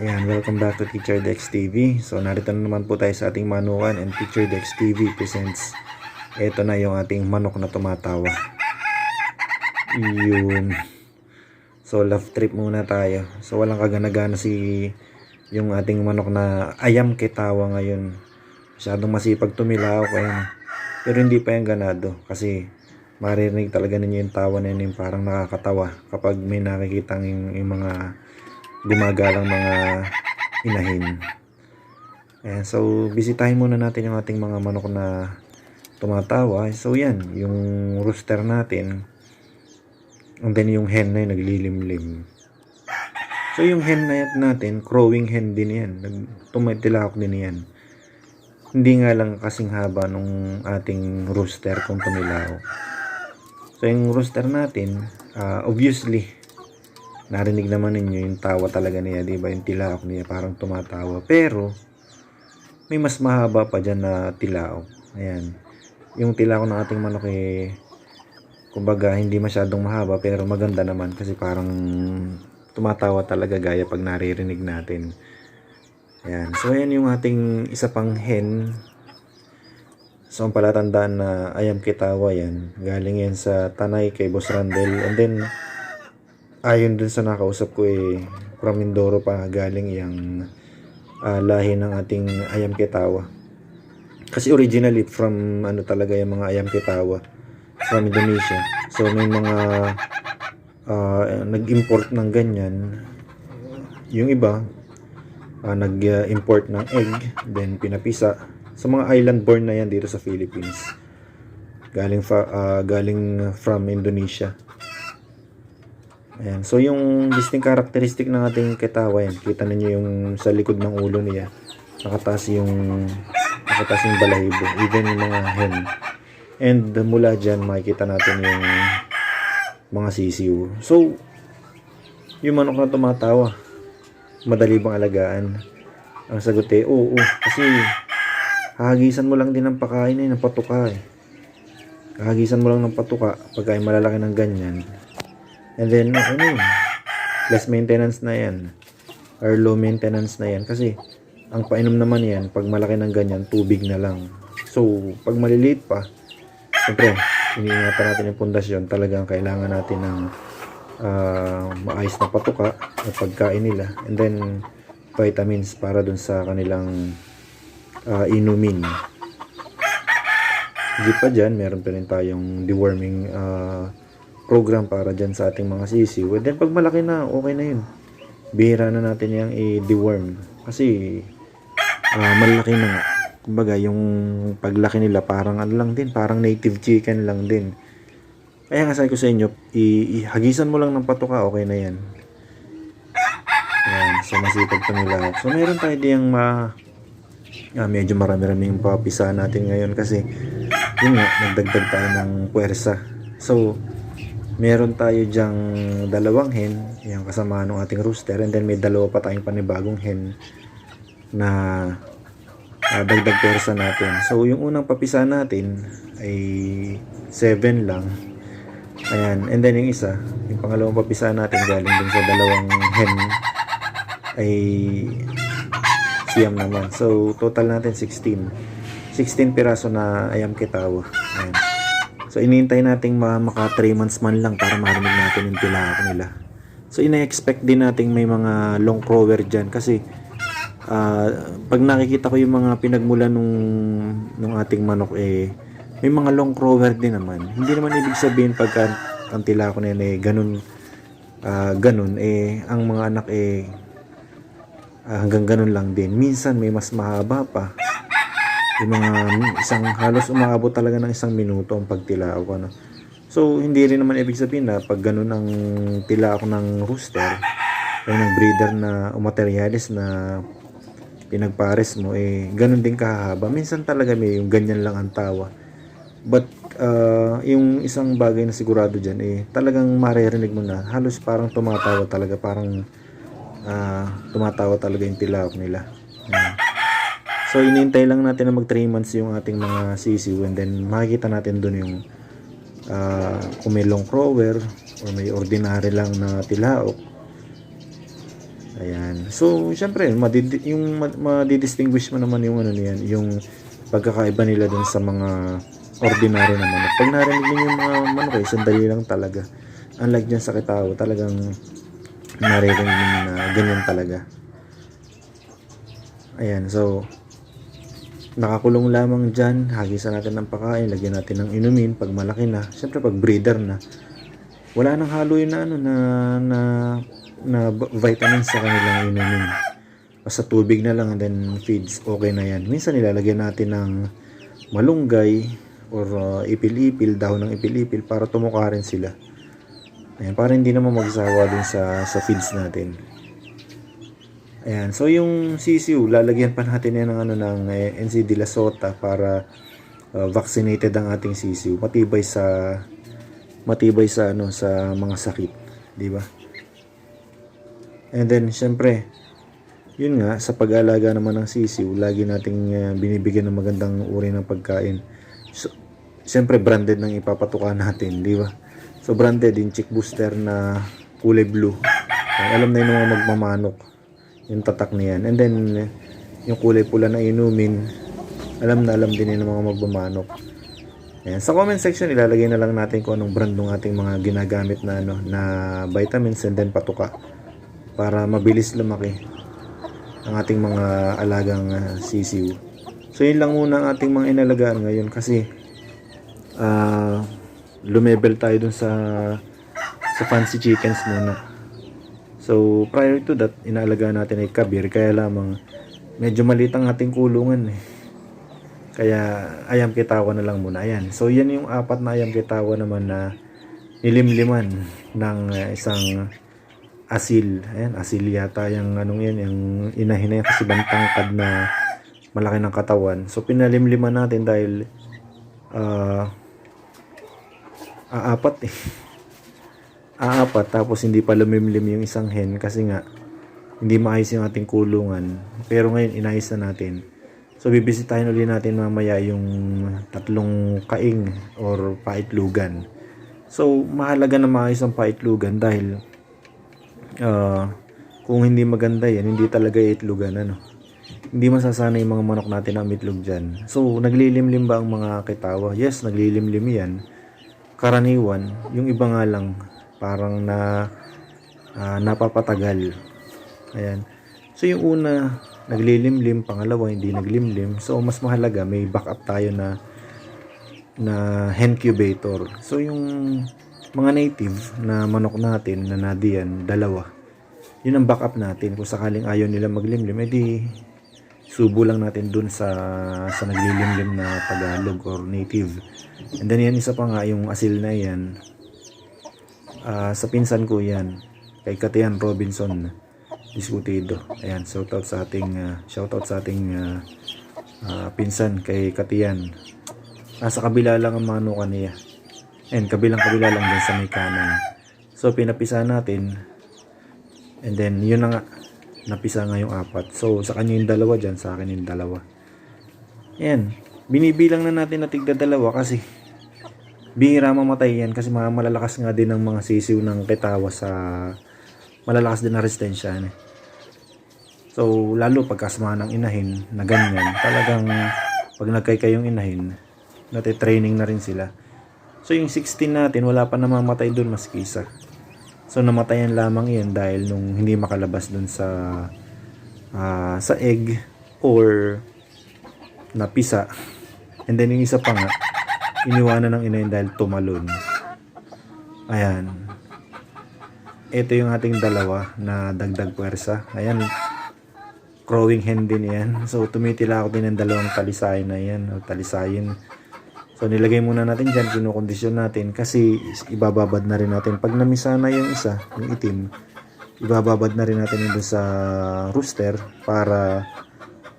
Ayan, welcome back to Teacher Dex TV. So, narito na naman po tayo sa ating manukan and Teacher Dex TV presents ito na yung ating manok na tumatawa. Yun. So, love trip muna tayo. So, walang kaganagana si yung ating manok na ayam kitawa ngayon. Masyadong masipag tumilaw kaya pero hindi pa yung ganado kasi maririnig talaga ninyo yung tawa na yun yung parang nakakatawa kapag may nakikita yung, yung mga gumagalang mga inahin. Ayan, so bisitahin muna natin yung ating mga manok na tumatawa. So yan, yung rooster natin. And then yung hen na yun, naglilimlim. So yung hen na natin, crowing hen din yan. Tumitilak din yan. Hindi nga lang kasing haba nung ating rooster kung tumilaw. So yung rooster natin, ah, obviously, narinig naman ninyo yung tawa talaga niya, di ba? Yung tilaok niya parang tumatawa. Pero, may mas mahaba pa dyan na tilaok. Ayan. Yung tilaok ng ating manok eh, kumbaga hindi masyadong mahaba pero maganda naman kasi parang tumatawa talaga gaya pag naririnig natin. Ayan. So, ayan yung ating isa pang hen. So, ang palatandaan na ayam kitawa yan. Galing yan sa Tanay kay Boss Randel. And then, ayon dun sa nakausap ko eh, from Mindoro pa galing yung ah, lahi ng ating ayam kitawa. Kasi originally from ano talaga yung mga ayam kitawa from Indonesia. So may mga ah, nag-import ng ganyan. Yung iba ah, nag-import ng egg, then pinapisa. Sa mga island born na yan dito sa Philippines. Galing fa, ah, galing from Indonesia. Ayan. So, yung distinct characteristic ng ating ketawa yan, kita ninyo yung sa likod ng ulo niya, nakataas yung, nakataas yung balahibo, even yung mga hen. And mula dyan, makikita natin yung mga sisiw. So, yung manok na tumatawa, madali bang alagaan? Ang sagot eh, oo, kasi hahagisan mo lang din ng pakain eh, ng patuka eh. Hahagisan mo lang ng patuka pagka ay malalaki ng ganyan. And then, na yun. Less maintenance na yan. Or low maintenance na yan. Kasi, ang painom naman yan, pag malaki ng ganyan, tubig na lang. So, pag maliliit pa, siyempre, iniingatan natin yung pundasyon. Talagang kailangan natin ng ah, maayos na patuka at pagkain nila. And then, vitamins para dun sa kanilang ah, inumin. Hindi pa dyan, meron pa rin tayong deworming ah, program para dyan sa ating mga sisiw. And then pag malaki na, okay na yun. Bihira na natin yung i-deworm. Kasi ah, malaki na nga. Kumbaga, yung paglaki nila parang ano lang din, parang native chicken lang din. Kaya nga sabi ko sa inyo, ihagisan mo lang ng patuka, okay na yan. Ayan, so masipag tumilawak. So meron tayo diyang ma... Ah, medyo marami-rami yung papisa natin ngayon kasi yun nga, nagdagdag tayo ng puwersa. So, meron tayo diyang dalawang hen, yung kasama ng ating rooster, and then may dalawa pa tayong panibagong hen na ah, dagdag puwersa natin. So, yung unang papisa natin ay 7 lang. Ayan, and then yung isa, yung pangalawang papisa natin galing din sa dalawang hen ay siyam naman. So, total natin 16. 16 piraso na ayam kitawa. So, inintay nating ma maka 3 months man lang para marinig natin yung tilak nila. So, ina-expect din nating may mga long crower dyan kasi ah, pag nakikita ko yung mga pinagmula nung, nung ating manok eh, may mga long crower din naman. Hindi naman ibig sabihin pagka ang tila ko na yun eh, ganun, ah, ganun, eh, ang mga anak eh, ah, hanggang ganun lang din. Minsan may mas mahaba pa. Yung mga isang halos umabot talaga ng isang minuto ang pagtilao ko. Ano. So, hindi rin naman ibig sabihin na pag ganun ang tila ako ng rooster, o ng breeder na o materialis na pinagpares mo, eh, ganun din kahaba. Minsan talaga may yung ganyan lang ang tawa. But, uh, yung isang bagay na sigurado dyan, eh, talagang maririnig mo na, halos parang tumatawa talaga, parang ah, tumatawa talaga yung tilawak nila. Ayan. So, inintay lang natin na mag 3 months yung ating mga sisiw and then makikita natin dun yung ah, kung may long crower or may ordinary lang na tilaok. Ayan. So, syempre, madidi- yung ma- madidistinguish mo naman yung ano niyan, yung pagkakaiba nila dun sa mga ordinary na manok. Pag narinig niyo yung mga manok eh, sandali lang talaga. Unlike dyan sa kitaw, talagang naririnig niyo na ganyan talaga. Ayan, so, nakakulong lamang dyan, hagisan natin ng pakain, lagyan natin ng inumin pag malaki na. Siyempre, pag breeder na, wala nang halo yun na ano na na na vitamins sa kanilang inumin. Basta tubig na lang and then feeds, okay na yan. Minsan nilalagyan natin ng malunggay or uh, ipil-ipil, dahon ng ipil-ipil para tumuka rin sila. Ayan, para hindi naman magsawa din sa, sa feeds natin. Ayan, so yung sisiu, lalagyan pa natin yan ng, ano, ng eh, NC la Sota para uh, vaccinated ang ating sisiu. Matibay sa matibay sa ano sa mga sakit, di ba? And then syempre, yun nga sa pag-aalaga naman ng sisiw, lagi nating uh, binibigyan ng magandang uri ng pagkain. So, syempre branded ng ipapatuka natin, di ba? So branded yung chick booster na kulay blue. Alam na yung mga magmamanok yung tatak niyan. And then yung kulay pula na inumin, alam na alam din yun ng mga magmamanok. Ayan. Sa comment section, ilalagay na lang natin kung anong brand ng ating mga ginagamit na, ano, na vitamins and then patuka para mabilis lumaki ang ating mga alagang uh, sisiw. So yun lang muna ang ating mga inalagaan ngayon kasi ah lumebel tayo dun sa sa fancy chickens muna. So prior to that, inaalagaan natin ay kabir kaya lamang medyo maliit ang ating kulungan eh. Kaya ayam kitawa na lang muna. Ayan. So yan yung apat na ayam kitawa naman na nilimliman ng uh, isang asil. Ayan, asil yata yung anong yan, yung inahin na yan kasi bantangkad na malaki ng katawan. So pinalimliman natin dahil ah aapat eh. Aapat tapos hindi pa lumimlim yung isang hen kasi nga hindi maayos yung ating kulungan. Pero ngayon inayos na natin. So bibisitahin ulit natin mamaya yung tatlong kaing or paitlugan. So mahalaga na maayos ang paitlugan dahil ah, kung hindi maganda yan, hindi talaga itlugan ano. Hindi masasana yung mga manok natin na mitlog dyan. So naglilimlim ba ang mga kitawa? Yes, naglilimlim yan. Karaniwan, yung iba nga lang parang na ah, napapatagal. Ayan. So yung una, naglilimlim, pangalawa hindi naglimlim. So mas mahalaga may backup tayo na na hen incubator. So yung mga native na manok natin na nadiyan, dalawa. Yun ang backup natin. Kung sakaling ayaw nila maglimlim, edi subo lang natin dun sa sa naglilimlim na Tagalog or native. And then yan isa pa nga yung asil na yan. Ah, sa pinsan ko yan. Kay Katian Robinson Discutido. Ayan, shout out sa ating ah, shout out sa ating ah, ah, pinsan kay Katian. Nasa kabila lang ang manukan niya. And kabilang kabila lang din sa may kanan. So pinapisa natin. And then yun na nga napisa nga yung apat. So sa kanya yung dalawa dyan, sa akin yung dalawa. Ayan. Binibilang na natin na tigda dalawa kasi bihira mamatay yan kasi mga malalakas nga din ang mga sisiw ng kitawa sa malalakas din na resistensya yan eh. So, lalo pagkasama ng inahin na ganyan, talagang pag nagkay yung inahin, nati-training na rin sila. So, yung 16 natin, wala pa namamatay doon mas kisa. So, namatayan lamang yan dahil nung hindi makalabas doon sa ah, sa egg or napisa. And then, yung isa pa nga, iniwanan ng inahin dahil tumalon. Ayan. Ito yung ating dalawa na dagdag puwersa. Ayan, crowing hen din yan. So, tumitila ako din ng dalawang talisayin na yan. O talisayin. So, nilagay muna natin dyan. Kinukondisyon natin. Kasi, ibababad na rin natin. Pag namisa na yung isa, yung itim, ibababad na rin natin yun doon sa rooster para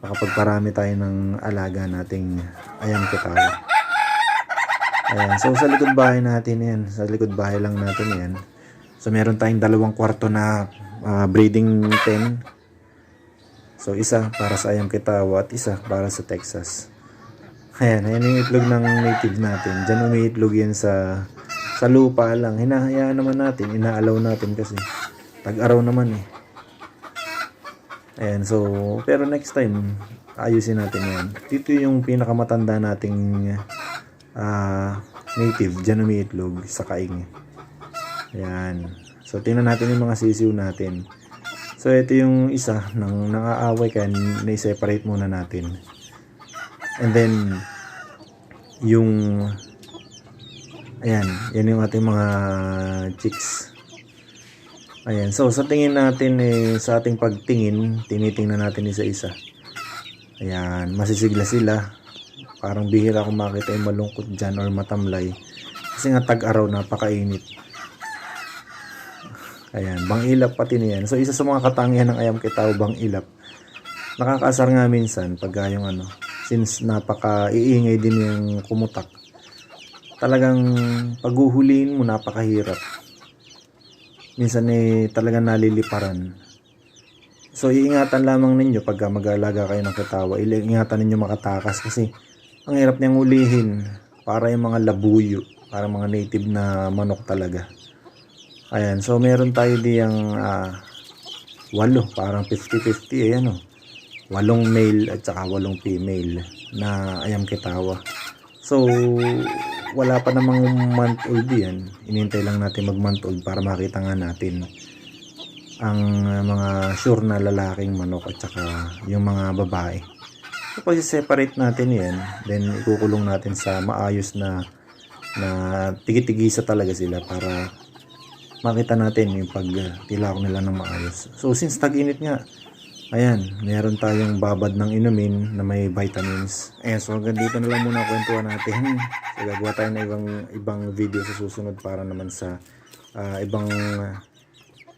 makapagparami tayo ng alaga nating ayam kitawa. Ayan. So, sa likod bahay natin yan. Sa likod bahay lang natin yan. So, meron tayong dalawang kwarto na ah, breeding pen. So, isa para sa ayam kitawa at isa para sa Texas. Ayan, ayan yung itlog ng native natin. Diyan umiitlog yan sa sa lupa lang. Hinahayaan naman natin, inaalaw natin kasi tag-araw naman eh. Ayan, so, pero next time, ayusin natin yan. Dito yung pinakamatanda nating ah, native, dyan umiitlog sa kaing. Ayan. So, tingnan natin yung mga sisiw natin. So, ito yung isa ng nangaaway kaya na-separate muna natin. And then, yung ayan, yan yung ating mga chicks. Ayan, so sa tingin natin eh, sa ating pagtingin, tinitingnan natin isa-isa. Ayan, masisigla sila. Parang bihira akong makita yung malungkot dyan or matamlay. Kasi nga tag-araw, napakainit. Ayan, bang ilap pati niyan. So isa sa mga katangian ng ayam kitaw, bang ilap. Nakakaasar nga minsan pag yung ano, since napaka iingay din yung kumutak. Talagang paghuhulihin mo napakahirap. Minsan eh talagang naliliparan. So iingatan lamang ninyo pag mag-aalaga kayo ng kitawa. Iingatan ninyo makatakas kasi ang hirap niyang ulihin para yung mga labuyo, para mga native na manok talaga. Ayan, so meron tayo diyang ah, walo, parang 50-50, ayan o. Walong male at saka walong female na ayam kitawa. So, wala pa namang month old yan. Inintay lang natin mag month old para makita nga natin ang mga sure na lalaking manok at saka yung mga babae. So, separate natin yan, then ikukulong natin sa maayos na na tigi-tigisa talaga sila para makita natin yung pagtilak nila ng maayos. So since tag-init nga, ayan, meron tayong babad ng inumin na may vitamins. Ayan, so hanggang dito na lang muna kwentuhan natin. So gagawa tayo ng ibang, ibang video sa susunod para naman sa ah, ibang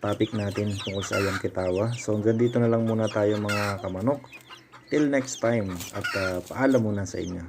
topic natin tungkol sa ayam kitawa. So hanggang dito na lang muna tayo mga kamanok. Till next time at ah, paalam muna sa inyo.